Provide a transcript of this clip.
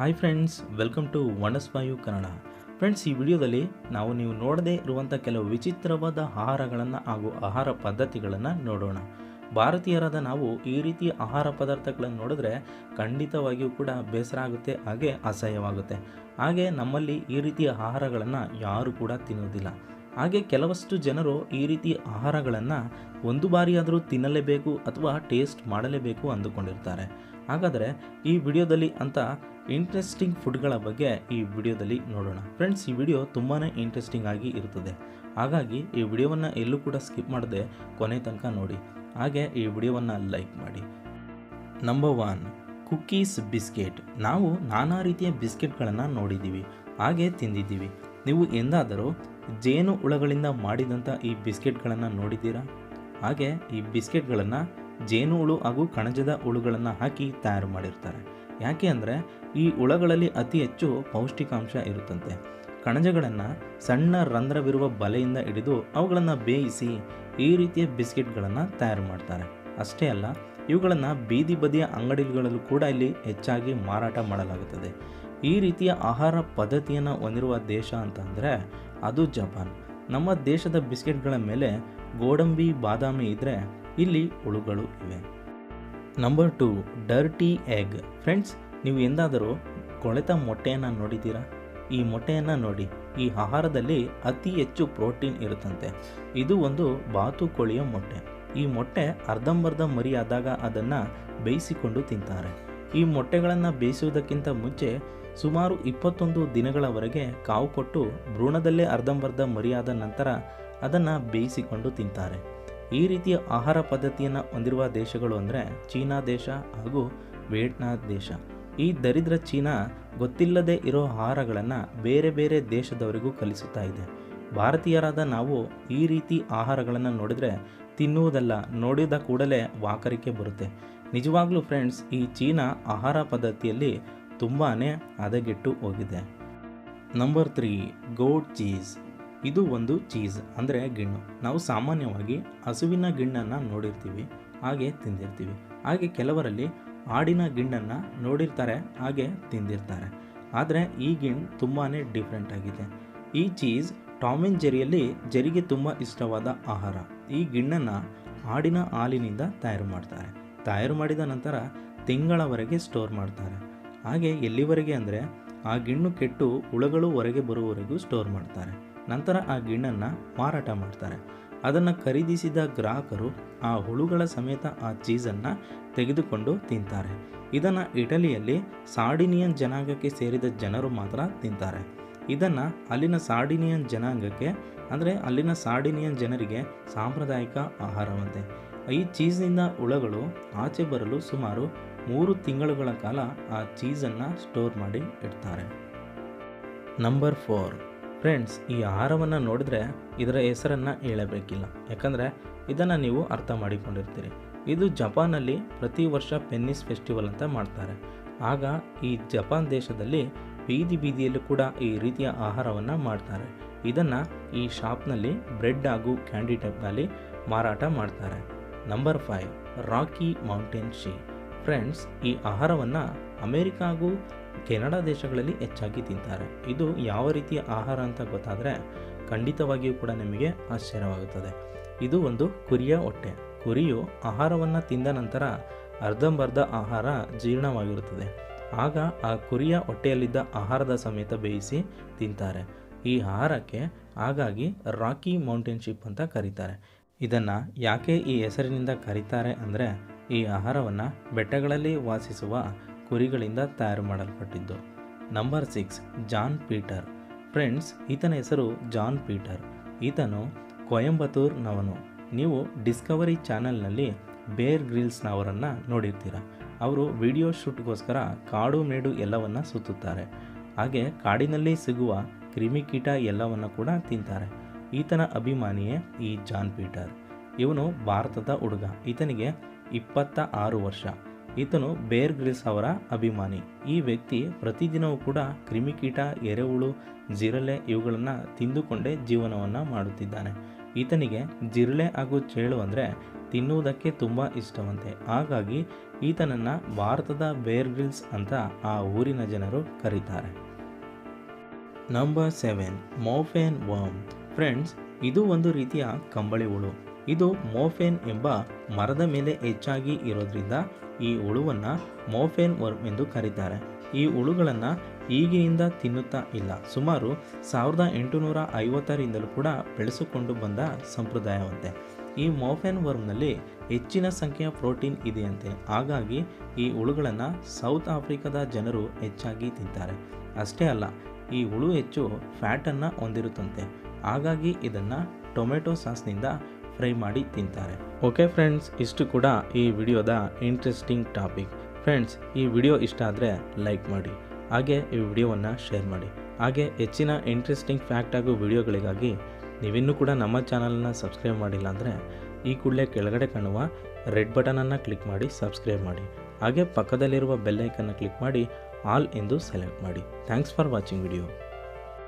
Hi friends welcome to ವನಸ್ವಾಯು Kannada friends ಈ ವಿಡಿಯೋದಲ್ಲಿ ನಾವು ನೀವು ನೋಡದೇ ಇರುವಂಥ ಕೆಲವು ವಿಚಿತ್ರವಾದ ಆಹಾರಗಳನ್ನು ಹಾಗೂ ಆಹಾರ ಪದ್ಧತಿಗಳನ್ನು ನೋಡೋಣ. ಭಾರತೀಯರಾದ ನಾವು ಈ ರೀತಿಯ ಆಹಾರ ಪದಾರ್ಥಗಳನ್ನು ನೋಡಿದ್ರೆ ಖಂಡಿತವಾಗಿಯೂ ಕೂಡ ಬೇಸರ ಆಗುತ್ತೆ, ಹಾಗೆ ಅಸಹ್ಯವಾಗುತ್ತೆ. ಹಾಗೆ ನಮ್ಮಲ್ಲಿ ಈ ರೀತಿಯ ಆಹಾರಗಳನ್ನು ಯಾರು ಕೂಡ ತಿನ್ನೋದಿಲ್ಲ. ಹಾಗೆ ಕೆಲವಷ್ಟು ಜನರು ಈ ರೀತಿ ಆಹಾರಗಳನ್ನು ಒಂದು ಬಾರಿಯಾದರೂ ತಿನ್ನಲೇಬೇಕು ಅಥವಾ ಟೇಸ್ಟ್ ಮಾಡಲೇಬೇಕು ಅಂದುಕೊಂಡಿರ್ತಾರೆ. ಹಾಗಾದರೆ ಈ ವಿಡಿಯೋದಲ್ಲಿ ಅಂತ ಇಂಟ್ರೆಸ್ಟಿಂಗ್ ಫುಡ್ಗಳ ಬಗ್ಗೆ ಈ ವಿಡಿಯೋದಲ್ಲಿ ನೋಡೋಣ. ಫ್ರೆಂಡ್ಸ್ ಈ ವಿಡಿಯೋ ತುಂಬಾ ಇಂಟ್ರೆಸ್ಟಿಂಗ್ ಆಗಿ ಇರುತ್ತದೆ ಹಾಗಾಗಿ ಈ ವಿಡಿಯೋವನ್ನು ಎಲ್ಲೂ ಕೂಡ ಸ್ಕಿಪ್ ಮಾಡದೆ ಕೊನೆ ತನಕ ನೋಡಿ. ಹಾಗೆ ಈ ವಿಡಿಯೋವನ್ನು ಲೈಕ್ ಮಾಡಿ. ನಂಬರ್ ಒನ್ ಕುಕ್ಕೀಸ್ ಬಿಸ್ಕೆಟ್ ನಾವು ನಾನಾ ರೀತಿಯ ಬಿಸ್ಕೆಟ್ಗಳನ್ನು ನೋಡಿದ್ದೀವಿ. ಹಾಗೆ ತಿಂದಿದ್ದೀವಿ. ನೀವು ಎಂದಾದರೂ ಜೇನು ಹುಳಗಳಿಂದ ಮಾಡಿದಂಥ ಈ ಬಿಸ್ಕೆಟ್ಗಳನ್ನು ನೋಡಿದ್ದೀರಾ? ಹಾಗೆ ಈ ಬಿಸ್ಕೆಟ್ಗಳನ್ನು ಜೇನು ಹುಳು ಹಾಗೂ ಕಣಜದ ಹುಳುಗಳನ್ನು ಹಾಕಿ ತಯಾರು ಮಾಡಿರ್ತಾರೆ. ಯಾಕೆ ಅಂದರೆ ಈ ಹುಳಗಳಲ್ಲಿ ಅತಿ ಹೆಚ್ಚು ಪೌಷ್ಟಿಕಾಂಶ ಇರುತ್ತಂತೆ. ಕಣಜಗಳನ್ನು ಸಣ್ಣ ರಂಧ್ರವಿರುವ ಬಲೆಯಿಂದ ಹಿಡಿದು ಅವುಗಳನ್ನು ಬೇಯಿಸಿ ಈ ರೀತಿಯ ಬಿಸ್ಕೆಟ್ಗಳನ್ನು ತಯಾರು ಮಾಡ್ತಾರೆ. ಅಷ್ಟೇ ಅಲ್ಲ, ಇವುಗಳನ್ನು ಬೀದಿ ಬದಿಯ ಅಂಗಡಿಗಳಲ್ಲೂ ಕೂಡ ಇಲ್ಲಿ ಹೆಚ್ಚಾಗಿ ಮಾರಾಟ ಮಾಡಲಾಗುತ್ತದೆ. ಈ ರೀತಿಯ ಆಹಾರ ಪದ್ಧತಿಯನ್ನು ಹೊಂದಿರುವ ದೇಶ ಅಂತಂದರೆ ಅದು ಜಪಾನ್. ನಮ್ಮ ದೇಶದ ಬಿಸ್ಕೆಟ್ಗಳ ಮೇಲೆ ಗೋಡಂಬಿ, ಬಾದಾಮಿ ಇದ್ದರೆ ಇಲ್ಲಿ ಹುಳುಗಳು ಇವೆ. Number two dirty egg friends ನೀವು ಎಂದಾದರೂ ಕೊಳೆತ ಮೊಟ್ಟೆಯನ್ನು ನೋಡಿದ್ದೀರಾ? ಈ ಮೊಟ್ಟೆಯನ್ನು ನೋಡಿ, ಈ ಆಹಾರದಲ್ಲಿ ಅತಿ ಹೆಚ್ಚು ಪ್ರೋಟೀನ್ ಇರುತ್ತಂತೆ. ಇದು ಒಂದು ಬಾತುಕೋಳಿಯ ಮೊಟ್ಟೆ. ಈ ಮೊಟ್ಟೆ ಅರ್ಧಂಬರ್ಧ ಮರಿಯಾದಾಗ ಅದನ್ನು ಬೇಯಿಸಿಕೊಂಡು ತಿಂತಾರೆ. ಈ ಮೊಟ್ಟೆಗಳನ್ನು ಬೇಯಿಸುವುದಕ್ಕಿಂತ ಮುಂಚೆ ಸುಮಾರು ಇಪ್ಪತ್ತೊಂದು ದಿನಗಳವರೆಗೆ ಕಾವು ಕೊಟ್ಟು ಭ್ರೂಣದಲ್ಲೇ ಅರ್ಧಂಬರ್ಧ ಮರಿಯಾದ ನಂತರ ಅದನ್ನು ಬೇಯಿಸಿಕೊಂಡು ತಿಂತಾರೆ. ಈ ರೀತಿಯ ಆಹಾರ ಪದ್ಧತಿಯನ್ನು ಹೊಂದಿರುವ ದೇಶಗಳು ಅಂದರೆ ಚೀನಾ ದೇಶ ಹಾಗೂ ವಿಯೆಟ್ನಾ ದೇಶ. ಈ ದರಿದ್ರ ಚೀನಾ ಗೊತ್ತಿಲ್ಲದೆ ಇರೋ ಆಹಾರಗಳನ್ನು ಬೇರೆ ಬೇರೆ ದೇಶದವರಿಗೂ ಕಲಿಸುತ್ತಾ ಇದೆ. ಭಾರತೀಯರಾದ ನಾವು ಈ ರೀತಿ ಆಹಾರಗಳನ್ನು ನೋಡಿದರೆ ತಿನ್ನುವುದಲ್ಲ, ನೋಡಿದ ಕೂಡಲೇ ವಾಕರಿಕೆ ಬರುತ್ತೆ. ನಿಜವಾಗ್ಲೂ ಫ್ರೆಂಡ್ಸ್ ಈ ಚೀನಾ ಆಹಾರ ಪದ್ಧತಿಯಲ್ಲಿ ತುಂಬಾ ಹದಗೆಟ್ಟು ಹೋಗಿದೆ. ನಂಬರ್ ತ್ರೀ ಗೋಡ್ ಚೀಸ್ ಇದು ಒಂದು ಚೀಸ್, ಅಂದರೆ ಗಿಣ್ಣು. ನಾವು ಸಾಮಾನ್ಯವಾಗಿ ಹಸುವಿನ ಗಿಣ್ಣನ್ನು ನೋಡಿರ್ತೀವಿ, ಹಾಗೆ ತಿಂದಿರ್ತೀವಿ. ಹಾಗೆ ಕೆಲವರಲ್ಲಿ ಆಡಿನ ಗಿಣ್ಣನ್ನು ನೋಡಿರ್ತಾರೆ, ಹಾಗೆ ತಿಂದಿರ್ತಾರೆ. ಆದರೆ ಈ ಗಿಣ್ಣು ತುಂಬಾ ಡಿಫ್ರೆಂಟ್ ಆಗಿದೆ. ಈ ಚೀಸ್ ಟಾಮಿನ್ ಜೆರಿಯಲ್ಲಿ ಜರಿಗೆ ತುಂಬ ಇಷ್ಟವಾದ ಆಹಾರ. ಈ ಗಿಣ್ಣನ್ನು ಆಡಿನ ಹಾಲಿನಿಂದ ತಯಾರು ಮಾಡ್ತಾರೆ. ತಯಾರು ಮಾಡಿದ ನಂತರ ತಿಂಗಳವರೆಗೆ ಸ್ಟೋರ್ ಮಾಡ್ತಾರೆ. ಹಾಗೆ ಎಲ್ಲಿವರೆಗೆ ಅಂದರೆ ಆ ಗಿಣ್ಣು ಕೆಟ್ಟು ಹುಳಗಳು ಹೊರಗೆ ಬರುವವರೆಗೂ ಸ್ಟೋರ್ ಮಾಡ್ತಾರೆ. ನಂತರ ಆ ಗಿಣ್ಣನ್ನು ಮಾರಾಟ ಮಾಡ್ತಾರೆ. ಅದನ್ನು ಖರೀದಿಸಿದ ಗ್ರಾಹಕರು ಆ ಹುಳುಗಳ ಸಮೇತ ಆ ಚೀಸನ್ನು ತೆಗೆದುಕೊಂಡು ತಿಂತಾರೆ. ಇದನ್ನು ಇಟಲಿಯಲ್ಲಿ ಸಾರ್ಡಿನಿಯನ್ ಜನಾಂಗಕ್ಕೆ ಸೇರಿದ ಜನರು ಮಾತ್ರ ತಿಂತಾರೆ. ಇದನ್ನು ಅಲ್ಲಿನ ಸಾರ್ಡಿನಿಯನ್ ಜನಾಂಗಕ್ಕೆ ಅಂದರೆ ಅಲ್ಲಿನ ಸಾರ್ಡಿನಿಯನ್ ಜನರಿಗೆ ಸಾಂಪ್ರದಾಯಿಕ ಆಹಾರವಂತೆ. ಈ ಚೀಸ್ನಿಂದ ಹುಳಗಳು ಆಚೆ ಬರಲು ಸುಮಾರು ಮೂರು ತಿಂಗಳುಗಳ ಕಾಲ ಆ ಚೀಸನ್ನು ಸ್ಟೋರ್ ಮಾಡಿ ಇಡ್ತಾರೆ. Number four. ಫ್ರೆಂಡ್ಸ್, ಈ ಆಹಾರವನ್ನು ನೋಡಿದ್ರೆ ಇದರ ಹೆಸರನ್ನು ಹೇಳಬೇಕಿಲ್ಲ. ಯಾಕಂದರೆ ಇದನ್ನು ನೀವು ಅರ್ಥ ಮಾಡಿಕೊಂಡಿರ್ತೀರಿ. ಇದು ಜಪಾನಲ್ಲಿ ಪ್ರತಿ ವರ್ಷ ಪೆನ್ನಿಸ್ ಫೆಸ್ಟಿವಲ್ ಅಂತ ಮಾಡ್ತಾರೆ. ಆಗ ಈ ಜಪಾನ್ ದೇಶದಲ್ಲಿ ಬೀದಿ ಬೀದಿಯಲ್ಲೂ ಕೂಡ ಈ ರೀತಿಯ ಆಹಾರವನ್ನು ಮಾಡ್ತಾರೆ. ಇದನ್ನು ಈ ಶಾಪ್ನಲ್ಲಿ ಬ್ರೆಡ್ ಹಾಗೂ ಕ್ಯಾಂಡಿ ಟೈಪ್ನಲ್ಲಿ ಮಾರಾಟ ಮಾಡ್ತಾರೆ. ನಂಬರ್ ಫೈವ್, ರಾಕಿ ಮೌಂಟೇನ್ ಶೀ. ಫ್ರೆಂಡ್ಸ್, ಈ ಆಹಾರವನ್ನು ಅಮೇರಿಕಾ ಹಾಗೂ ಕೆನಡಾ ದೇಶಗಳಲ್ಲಿ ಹೆಚ್ಚಾಗಿ ತಿಂತಾರೆ. ಇದು ಯಾವ ರೀತಿಯ ಆಹಾರ ಅಂತ ಗೊತ್ತಾದರೆ ಖಂಡಿತವಾಗಿಯೂ ಕೂಡ ನಿಮಗೆ ಆಶ್ಚರ್ಯವಾಗುತ್ತದೆ. ಇದು ಒಂದು ಕುರಿಯ ಹೊಟ್ಟೆ. ಕುರಿಯು ಆಹಾರವನ್ನು ತಿಂದ ನಂತರ ಅರ್ಧಂಬರ್ಧ ಆಹಾರ ಜೀರ್ಣವಾಗಿರುತ್ತದೆ. ಆಗ ಆ ಕುರಿಯ ಹೊಟ್ಟೆಯಲ್ಲಿದ್ದ ಆಹಾರದ ಸಮೇತ ಬೇಯಿಸಿ ತಿಂತಾರೆ. ಈ ಆಹಾರಕ್ಕೆ ಹಾಗಾಗಿ ರಾಕಿ ಮೌಂಟೇನ್ ಶಿಪ್ ಅಂತ ಕರೀತಾರೆ. ಇದನ್ನು ಯಾಕೆ ಈ ಹೆಸರಿನಿಂದ ಕರೀತಾರೆ ಅಂದರೆ ಈ ಆಹಾರವನ್ನು ಬೆಟ್ಟಗಳಲ್ಲಿ ವಾಸಿಸುವ ಕುರಿಗಳಿಂದ ತಯಾರು ಮಾಡಲ್ಪಟ್ಟಿದ್ದು. Number six, John Peter. Friends, ಈತನ ಹೆಸರು ಜಾನ್ ಪೀಟರ್. ಈತನು ಕೊಯಂಬತ್ತೂರ್ನವನು. ನೀವು ಡಿಸ್ಕವರಿ ಚಾನಲ್ನಲ್ಲಿ ಬೇರ್ ಗ್ರಿಲ್ಸ್ನವರನ್ನು ನೋಡಿರ್ತೀರ. ಅವರು ವಿಡಿಯೋ ಶೂಟ್ಗೋಸ್ಕರ ಕಾಡು ಮೇಡು ಎಲ್ಲವನ್ನು ಸುತ್ತುತ್ತಾರೆ. ಹಾಗೆ ಕಾಡಿನಲ್ಲಿ ಸಿಗುವ ಕ್ರಿಮಿಕೀಟ ಎಲ್ಲವನ್ನು ಕೂಡ ತಿಂತಾರೆ. ಈತನ ಅಭಿಮಾನಿಯೇ ಈ ಜಾನ್ ಪೀಟರ್. ಇವನು ಭಾರತದ ಹುಡುಗ. ಈತನಿಗೆ ಇಪ್ಪತ್ತ ಆರು ವರ್ಷ. ಈತನು ಬೇರ್ ಗ್ರಿಲ್ಸ್ ಅವರ ಅಭಿಮಾನಿ. ಈ ವ್ಯಕ್ತಿ ಪ್ರತಿದಿನವೂ ಕೂಡ ಕ್ರಿಮಿಕೀಟ, ಎರೆಹುಳು, ಜಿರಳೆ ಇವುಗಳನ್ನು ತಿಂದುಕೊಂಡೇ ಜೀವನವನ್ನು ಮಾಡುತ್ತಿದ್ದಾನೆ. ಈತನಿಗೆ ಜಿರಳೆ ಹಾಗೂ ಚೇಳು ಅಂದರೆ ತಿನ್ನುವುದಕ್ಕೆ ತುಂಬ ಇಷ್ಟವಂತೆ. ಹಾಗಾಗಿ ಈತನನ್ನು ಭಾರತದ ಬೇರ್ ಗ್ರಿಲ್ಸ್ ಅಂತ ಆ ಊರಿನ ಜನರು ಕರೀತಾರೆ. Number seven mopane worm. Friends, ಇದು ಒಂದು ರೀತಿಯ ಕಂಬಳಿ ಹುಳು. ಇದು ಮೋಫೆನ್ ಎಂಬ ಮರದ ಮೇಲೆ ಹೆಚ್ಚಾಗಿ ಇರೋದ್ರಿಂದ ಈ ಹುಳುವನ್ನು ಮೋಫೇನ್ ವರ್ಮ್ ಎಂದು ಕರೀತಾರೆ. ಈ ಹುಳುಗಳನ್ನು ಈಗಿನಿಂದ ತಿನ್ನುತ್ತಾ ಇಲ್ಲ. ಸುಮಾರು ಸಾವಿರದ ಎಂಟುನೂರ ಐವತ್ತರಿಂದಲೂ ಕೂಡ ಬೆಳೆಸಿಕೊಂಡು ಬಂದ ಸಂಪ್ರದಾಯವಂತೆ. ಈ ಮೋಫೆನ್ ವರ್ಮ್ನಲ್ಲಿ ಹೆಚ್ಚಿನ ಸಂಖ್ಯೆಯ ಪ್ರೋಟೀನ್ ಇದೆಯಂತೆ. ಹಾಗಾಗಿ ಈ ಹುಳುಗಳನ್ನು ಸೌತ್ ಆಫ್ರಿಕಾದ ಜನರು ಹೆಚ್ಚಾಗಿ ತಿಂತಾರೆ. ಅಷ್ಟೇ ಅಲ್ಲ, ಈ ಹುಳು ಹೆಚ್ಚು ಫ್ಯಾಟನ್ನು ಹೊಂದಿರುತ್ತಂತೆ. ಹಾಗಾಗಿ ಇದನ್ನು ಟೊಮೆಟೊ ಸಾಸ್ನಿಂದ ಫ್ರೈ ಮಾಡಿ ತಿಂತಾರೆ. ಓಕೆ ಫ್ರೆಂಡ್ಸ್ ಇಷ್ಟು ಕೂಡ ಈ ವಿಡಿಯೋದ ಇಂಟ್ರೆಸ್ಟಿಂಗ್ ಟಾಪಿಕ್ ಫ್ರೆಂಡ್ಸ್ ಈ ವಿಡಿಯೋ ಇಷ್ಟ ಆದರೆ ಲೈಕ್ ಮಾಡಿ. ಹಾಗೆ ಈ ವಿಡಿಯೋವನ್ನು ಶೇರ್ ಮಾಡಿ. ಹಾಗೆ ಹೆಚ್ಚಿನ ಇಂಟ್ರೆಸ್ಟಿಂಗ್ ಫ್ಯಾಕ್ಟ್ ಹಾಗೂ ವಿಡಿಯೋಗಳಿಗಾಗಿ ನೀವಿನ್ನೂ ಕೂಡ ನಮ್ಮ ಚಾನಲನ್ನು ಸಬ್ಸ್ಕ್ರೈಬ್ ಮಾಡಿಲ್ಲ ಅಂದರೆ ಈ ಕೂಡಲೇ ಕೆಳಗಡೆ ಕಾಣುವ ರೆಡ್ ಬಟನನ್ನು ಕ್ಲಿಕ್ ಮಾಡಿ ಸಬ್ಸ್ಕ್ರೈಬ್ ಮಾಡಿ. ಹಾಗೆ ಪಕ್ಕದಲ್ಲಿರುವ ಬೆಲ್ಲೈಕನ್ನು ಕ್ಲಿಕ್ ಮಾಡಿ ಆಲ್ ಎಂದು ಸೆಲೆಕ್ಟ್ ಮಾಡಿ. Thanks for watching video